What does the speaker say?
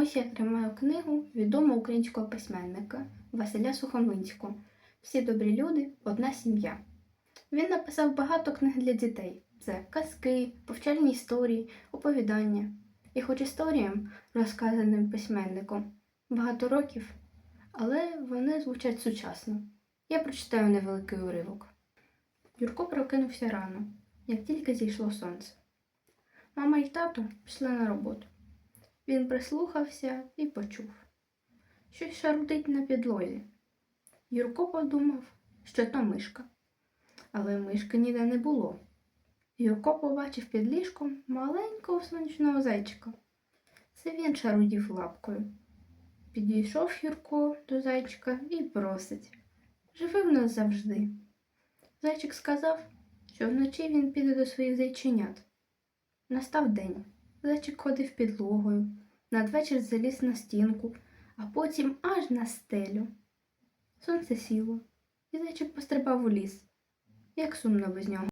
Ось я тримаю книгу відомого українського письменника Василя Сухомлинського Всі добрі люди, одна сім'я. Він написав багато книг для дітей: це казки, повчальні історії, оповідання. І хоч історіям, розказаним письменником, багато років, але вони звучать сучасно. Я прочитаю невеликий уривок. Юрко прокинувся рано, як тільки зійшло сонце. Мама і тато пішли на роботу. Він прислухався і почув. Щось шарудить на підлозі. Юрко подумав, що то мишка. Але мишки ніде не було. Юрко побачив під ліжком маленького сонячного зайчика. Це він шарудів лапкою. Підійшов Юрко до зайчика і просить Живи в нас завжди. Зайчик сказав, що вночі він піде до своїх зайченят. Настав день. Зайчик ходив підлогою, надвечір заліз на стінку, а потім аж на стелю. Сонце сіло, і зайчик пострибав у ліс. Як сумно без нього.